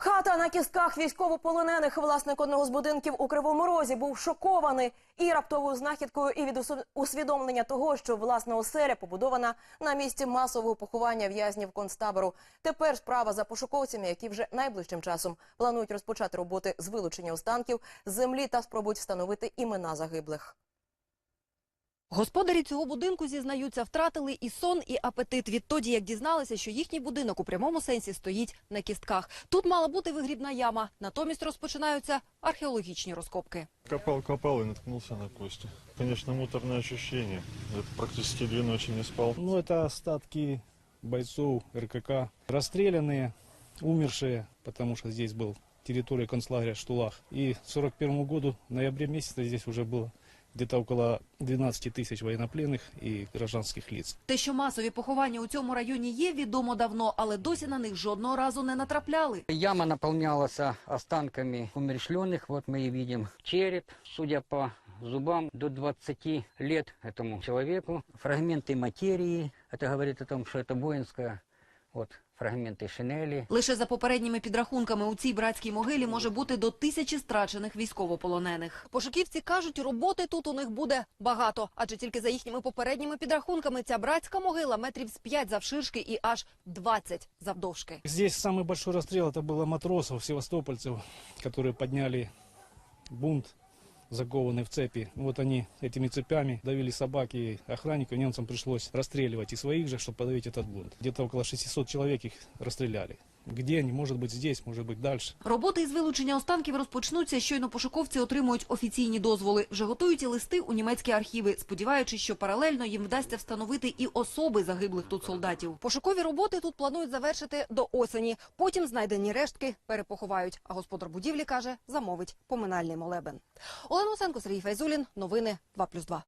Хата на кістках військовополонених власник одного з будинків у Кривому Розі був шокований і раптовою знахідкою, і від усвідомлення того, що власна оселя побудована на місці масового поховання в'язнів концтабору. Тепер справа за пошуковцями, які вже найближчим часом планують розпочати роботи з вилучення останків землі та спробують встановити імена загиблих. Господарі цього будинку зізнаються, втратили і сон, і апетит відтоді, як дізналися, що їхній будинок у прямому сенсі стоїть на кістках. Тут мала бути вигрібна яма, натомість розпочинаються археологічні розкопки. Копал, копал и наткнулся на кости. Конечно, муторное ощущение. Я практически две ночи не спал. Ну, это остатки бойцов РКК, расстрелянные, умершие, потому что здесь был территория концлагеря Штулах. И к 41 году, в ноябре месяце, здесь уже было где-то около 12 тысяч военнопленных и гражданских лиц. Те, що масові поховання у цьому районі є, відомо давно, але досі на них жодного разу не натрапляли. Яма наполнялась а, останками умерщвленных. Вот мы и видим череп, судя по зубам, до 20 лет этому человеку. Фрагменты материи, это говорит о том, что это воинская, вот, фрагменты шинели. Лише за попередніми підрахунками у цій братській могилі може бути до тисячі страчених військовополонених. Пошуківці кажуть, роботи тут у них буде багато, адже тільки за їхніми попередніми підрахунками ця братська могила метрів з 5 завширшки і аж 20 завдовжки. Здесь самый большой расстрел, это было матросов, севастопольцев, которые подняли бунт, закованный в цепи. Вот они этими цепями давили собаки и охранников, немцам пришлось расстреливать и своих же, чтобы подавить этот бунт. Где-то около 600 человек их расстреляли. Где они? Может быть здесь, может быть дальше. Роботи із вилучення останків розпочнуться, щойно пошуковці отримують офіційні дозволи. Вже готують і листи у німецькі архіви, сподіваючись, що паралельно їм вдасться встановити і особи загиблих тут солдатів. Пошукові роботи тут планують завершити до осені. Потім знайдені рештки перепоховають. А господар будівлі каже, замовить поминальний молебен. Олена Осенко, Сергій Файзулін. Новини 2+,2.